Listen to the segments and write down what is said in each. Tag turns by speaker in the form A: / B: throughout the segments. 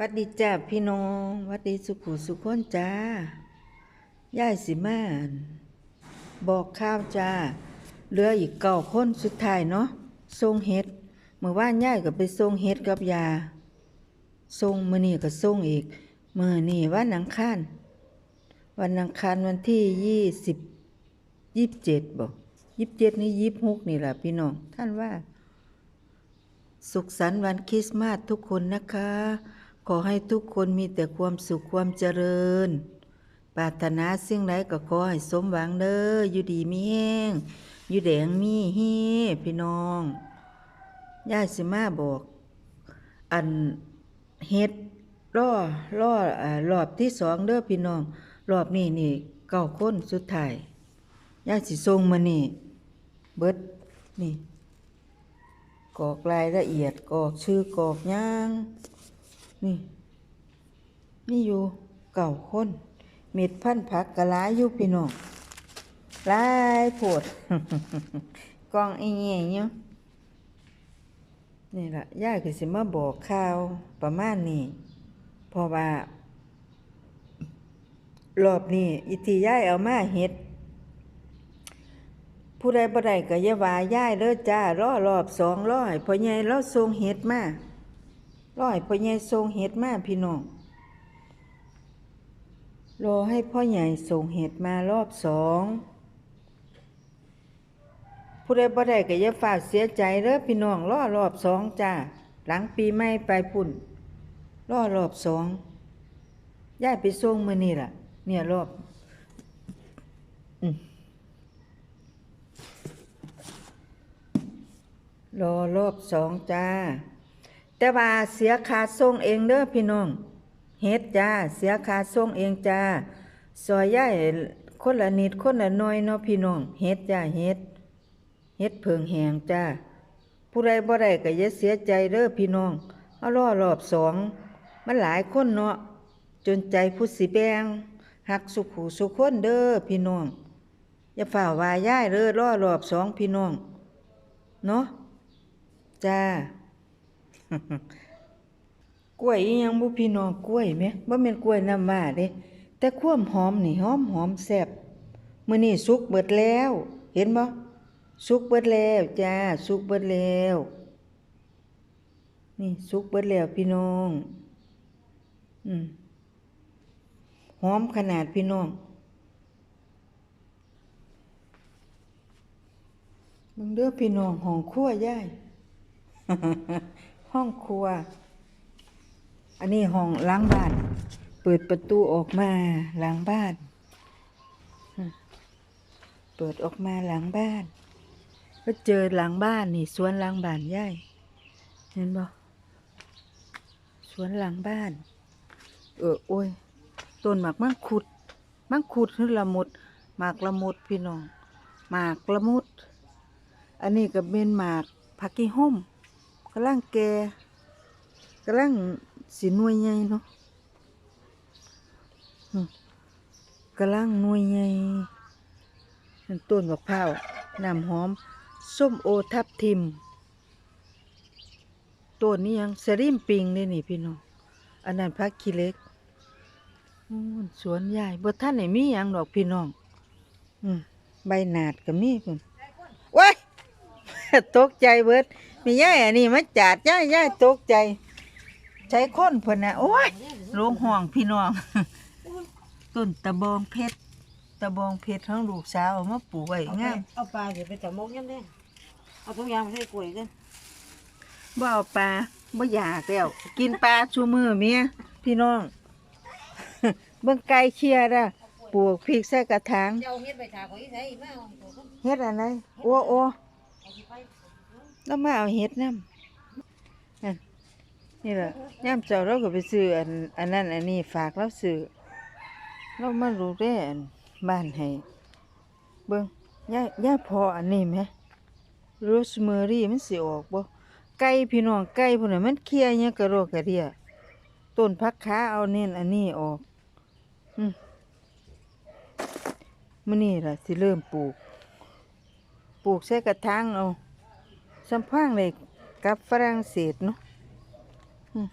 A: วัดดีจ้าพี่น้องวัดดีสุขุสุขคนจ้าย่ายสิมานบอกข้าวจ้าเหลืออีกเก้าคนสุดท้ายเนาะส่งเฮ็ดเมื่อวานย่ายก็ไปส่งเฮ็ดกับยาส่งมือนี้ก็ส่งอีกมื้อนี้วันอังคารวันอังคารวันที่ยี่สิบยี่สิบเจ็ดบ่ยี่สิบเจ็ดนี่ยี่สิบหกนี่แหละพี่น้องท่านว่า สุขสันต์วันคริสต์มาสทุกคนนะคะ ขอให้ทุกคนมีแต่ความสุขความเจริญ ปรารถนาสิ่งใดก็ขอให้สมหวังเด้อ อยู่ดีมีแห้ง อยู่แดงมีเฮพี่น้อง ย่าสิมาบอก อันเฮ็ดล่อล่ออ่ารอบที่สองเด้อพี่น้อง รอบนี้นี่เก้าคนสุดท้าย ย่าสิส่งมานี่ เบิดนี่กอกรายละเอียดกอกชื่อกอกย่าง นี่นี่อยู่เก่าคนเม็ดพันธุ์ผักกะลายอยู่พี่น้องลายโพดกองไอ้เงี้ยเนาะนี่ละย่าก็สิมาบอกข่าวประมาณนี้เพราะว่า รอบนี้อิทีย่ายเอามาเฮ็ด ผู้ใดบ่ได้ก็อย่าว่าย่ายเด้อจ้ารอรอบสองร้อยพอใหญ่เราส่งเฮ็ดมา ร้อยพ่อใหญ่ส่งเฮ็ดมาพี่น้องรอให้พ่อใหญ่ส่งเฮ็ดมารอบสองผู้ใดบ่ได้ก็อย่าฝากเสียใจเด้อพี่น้องรอรอบสองจ้าหลังปีใหม่ไปพุ่นรอรอบสองย่ายไปส่งมื้อนี้ล่ะ เนี่ยรอบรอรอบสองจ้า แต่ว่าเสียค่าส่งเองเด้อพี่น้องเฮ็ดจ้าเสียค่าส่งเองจ้าซอยย่ายคนละนิดคนละน้อยเนาะพี่น้องเฮ็ดจ้าเฮ็ดเฮ็ดเพิงแหงจ้าผู้ใดบ่ได้ก็อย่าเสียใจเด้อพี่น้องเอารอรอบสองมันหลายคนเนาะจนใจผู้สิแบงหักสุขหูสุขคนเด้อพี่น้องอย่าฝ่าวาย่ายเด้อรอรอบสองพี่น้องเนาะจ้า กล้วยอีหยังบุพี่น้องกล้วยไหมบ่แม่นกล้วยน้ำว้าเด้แต่ความหอมนี่หอมหอมแซ่บมื้อนี้สุกเบิดแล้ว เห็นบ่สุกเบิดแล้วจ้าสุกเบิดแล้ว นี่สุกเบิดแล้วพี่น้อง อืมหอมขนาดพี่น้องมึงเด้อพี่น้องห้องครัวยาย ห้องครัว อันนี้ห้องล้างบ้าน เปิดประตูออกมาหลังบ้าน เปิดออกมาหลังบ้าน ก็เจอหลังบ้านนี่สวนหลังบ้านย่ายเห็นบ่สวนหลังบ้าน เออโอ้ยต้นหมากมังคุดมังคุดคือละมุดหมากละมุดพี่น้องหมากละมุด อันนี้ก็เป็นหมากผักกีห่ม กำลังแก่กำลังสีนวยใหญ่เนาะอืมกำลังนวยใหญ่ต้นมะพร้าวน้ำหอม ส้มโอทับทิมต้นนี้ยังสริมปิงนี่นี่พี่น้องอันนั้นพักขี้เล็กสวนใหญ่บ่ท่านไหนมีหยังดอกพี่น้องอใบหนาดก็มีพุ่นว้ายตกใจเบิด มีย่ายอันนี้มาจัดย่ายย่ายตกใจ ใช้คนเพิ่นนะโอ้ยลงห่วงพี่น้อง ต้นตะบองเพชรตะบองเพชรทั้งลูกสาวเอามาปลูกไว้งาม
B: เอาปลาเดี๋ยวไปจับมกยังได้เอาทุกอย่างไปให้กล้วยกัน
A: บ่เอาปลาบ่อยากแล้วกินปลาชูมือเมียพี่น้อง เบิ่งไก่เชียร์ด้ะปลูกพริกใส่กระถาง
B: เจ้าเฮ็ดไปถาของอีไสมาเอาตัวคน
A: เฮ็ดอะไรโอ้โอ้
B: เอาสิไป
A: แล้วมาเอาเฮ็ดน้ำนี่แหละย่ามเจ้าเราก็ไปซื้ออันอันนั้นอันนี้ฝากเราซื้อเรามารู้ได้อันบ้านให้เบิ่งย่าย่าพออันนี้ไหมโรสเมอรี่มันสิออกบ่ไก่พี่น้องไก่พุ่นน่ะมันเคลียร์หยังกระโรกกระเดียต้นพักขาเอาเน้นอันนี้ออกอืมมื้อนี้ล่ะสิเริ่มปลูก ปลูกใส่กระถางเอา สัมพังเลยกับฝรั่งเศสเนาะอืม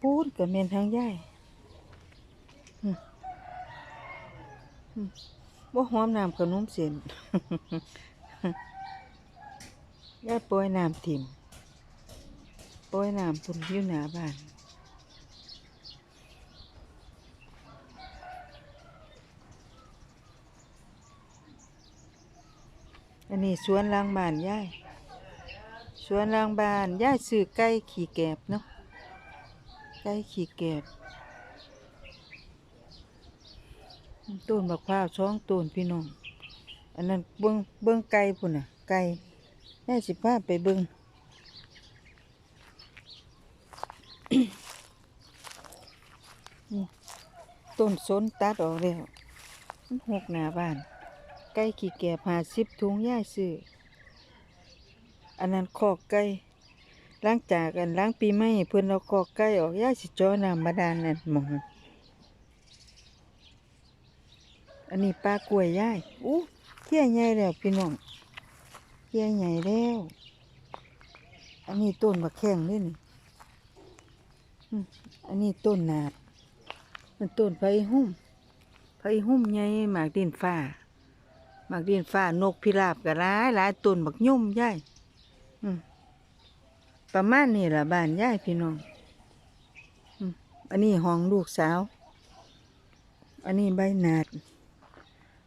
A: พูดกับเมนทางย่ายอืมอืมบ่หอมน้ำขนมเส้นย่ายโปรยน้ำถิ่มโปรยน้ำพุ่นอยู่หน้าบ้าน อันนี้สวนล้างบ้านย่ายสวนล้างบ้านย่ายซื้อไก่ขี่แกบเนาะไก่ขี่แกบต้นบักพร้าวช่องต้นพี่น้อง อันนั้นเบิ้งเบิ้งไก่พุ่นน่ะ ไก่ย่ายสิพาไปเบิ้งต้นสนตัดออกแล้วหกหน้าบ้าน ไก่ขี่แก่ผ่าสิบถุงย่ายซื้ออันนั้นคอกไก่ล้างจากอันล้างปีใหม่เพิ่อนเอาคอกไก่ออกย่ายสิจอน้ำบาดาลนั่นหมองอันนี้ปลากล้วยย่ายอู้เที่ยใหญ่แล้วพี่น้องเที่ยใหญ่แล้วอันนี้ต้นมะแข้งนี่นี่อันนี้ต้นนาด มันต้นไผ่หุ้มไผ่หุ้มใหญ่หมากดินฟ้า หมากเรียนฟ้านกพิราบก็หลายหลายต้นบักยุ่มย่ายประมาณนี้ละบ้านย่ายพี่น้องอันนี้ห้องลูกสาว อันนี้ใบหนาด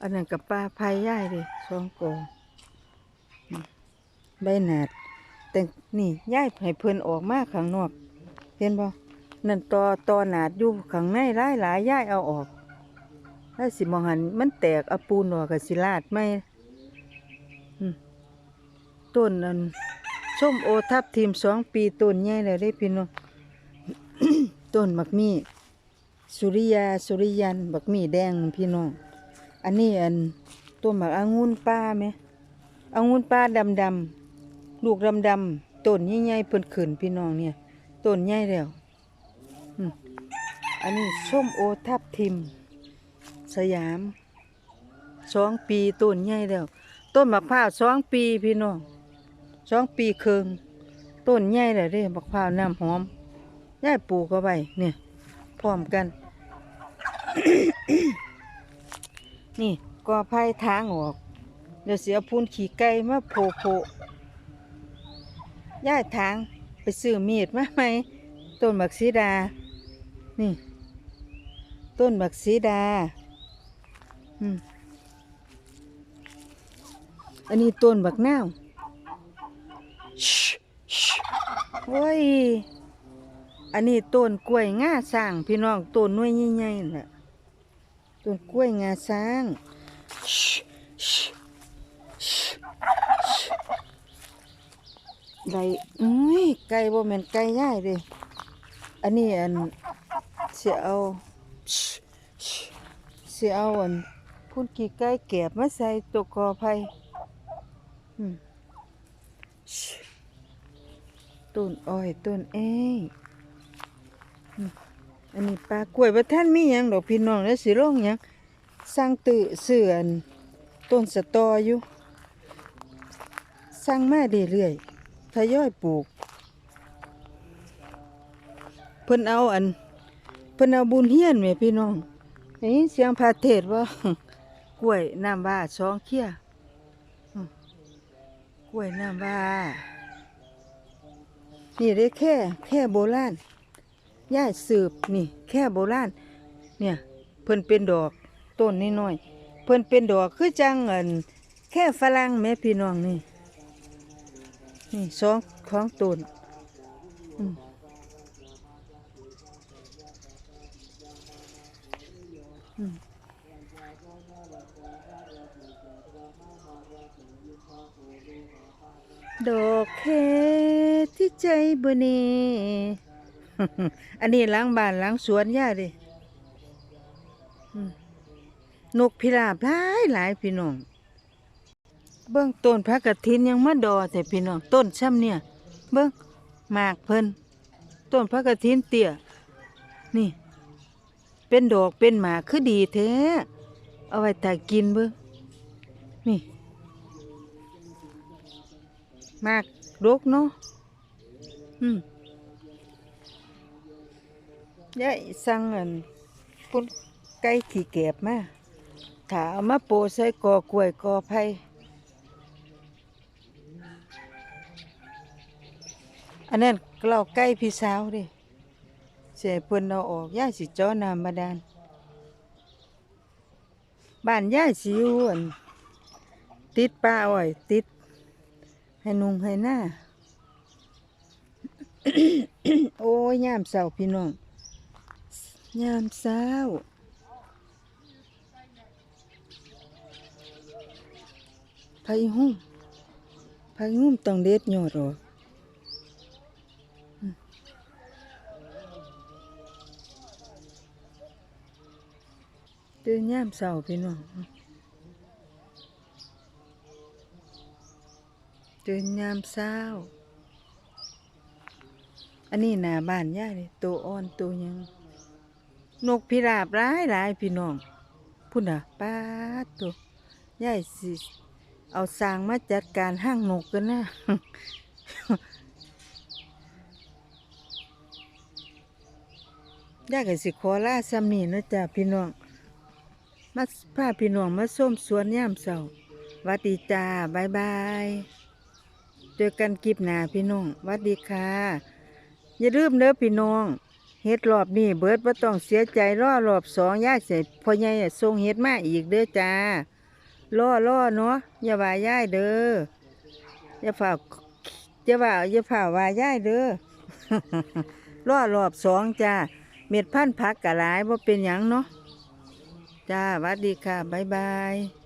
A: อันนั้นกับปลาพายย่ายเลยสองกองใบหนาด แต่นี่ย่ายให้เพิ่นออกมาข้างนอก เห็นบ่นั่นตอตอหนาดอยู่ข้างในหลายหลายย่ายเอาออก ถ้าสิมองหันมันแตกเอาปูนออกกับสิลาดไม่ต้นนั้นส้มโอทับทีมสองปีต้นใหญ่เลยได้พี่น้องต้นบักมีสุริยาสุริยันบักมีแดงพี่น้อง อันนี้อันต้นบักองุ่นป้าไหมองุ่นป้าดำดำลูกดำดำต้นใหญ่ๆเพิ่นขึ้นพี่น้องเนี่ยต้นใหญ่แล้วอันนี้ส้มโอทับทิม สยามสองปีต้นใหญ่แล้ว ต้นมะพร้าวสองปีพี่น้องสองปีครึ่งต้นใหญ่แล้วเด้มะพร้าวน้ำหอมย่ายปลูกเอาไว้เนี่ยพร้อมกัน นี่กอไผ่ทางออก เดี๋ยวเสียพูนขี่ไก่มาโผโผย่ายทางไปซื้อมีดมาไหมต้นบักซีดา นี่ ต้นบักซีดา อืมอันนี้ต้นบักนาวชิชิโอ้ย อันนี้ต้นกล้วยง่าสร้างพี่น้องต้นน้วยใหญ่ๆนั่นแหละต้นกล้วยงาสร้างชิชิชิชิไก่อุ้ยไก่บ่แม่นไก่ย่ายเด้อันนี้อันเสียเอาชิชิสิเอาอัน พุ่นกี่ไก่แก็บมาใส่ตัวกอไผ่ต้นอ้อยต้นเอ้ยอันนี้ปลากล้วยประท่านมียังดอกพี่น้องแล้วสิลงยังสร้างตื่เสื่อนต้นสะตออยู่สร้างมาเรื่อยๆทยอยปลูก เพิ่นเอาอันเพิ่นเอาบุญเฮียนแหมพี่น้องได้ยินเสียงพาเทศว่า กล้วยน้ำว้าสองเขี้ยกล้วยน้ำว้านี่ได้แค่แค่โบราณย่ายสืบนี่ แค่โบราณเนี่ย เพิ่นเป็นดอกต้นน้อยๆเพิ่นเป็นดอกคือจังเงินแค่ฝรั่งแม่พี่น้องนี่ นี่สองของต้นอืม ดอกแค่ที่ใจบ่เน่อันนี้ล้างบ้านล้างสวนย่าดินกพิราบหลายหลายพี่น้อง เบิ้องต้นพระกฐินยังมาดอแต่พี่น้องต้นช่ำเนี่ย เบิ้องหมากเพิ่นต้นพระกฐินเตี้ยนี่ เป็นดอกเป็นหมากคือดีแท้ เอาไว้ตากินเบิ้งนี่มากรกเนาะอืมยายสั่งอันพุ่นไก่ขี้แกบมาถ้าเอามาโปใส่กอกล้วยกอไผ่อันนั้นเราไก่พี่สาวดิเสียเพิ่นเอาออกยายสิจ้อน้ำบาดาล บ้านย่ายสิอยู่อั่นติดป่าอ้อย ติด ให้นุงให้หน้า โอ้ยยามเศร้าพี่น้องยามเศร้าไผหุ้มไผหุ้มต้องเด็ดยอดออก เดินยามเศร้าพี่น้องเดินยามเศร้า อันนี้หน้าบ้านย่าเลยตัวอ่อนตัวยัง นกพิราบร้ายหลายพี่น้องพุ่นอะป้าตัวยาสิเอาสร้างมาจัดการห้างนกกันนะยายก็สิขอลาซ้ำนี่นะจ๊ะพี่น้อง มาพาพี่น้องมาส้มสวนยามเสาวัดดีจ้าบายบายเจอกันคลิปหนาพี่น้องวัดดีค่ะ อย่าลืมเด้อพี่น้อง เฮ็ดรอบนี้เบิร์ดบ่ต้องเสียใจรอรอบสองย่าเสร็จพ่อใหญ่อะส่งเฮ็ดมาอีกเด้อจ้ารอรอเนาะอย่าว่าย่ายเด้ออย่าฝ่าอย่าว่าอย่าฝ่าว่าย่ายเด้อรอรอบสองจ้าเม็ดพันธุ์ผักกะหลายบ่าเป็นหยังเนาะ จ้าวัดดีค่ะ บ๊ายบาย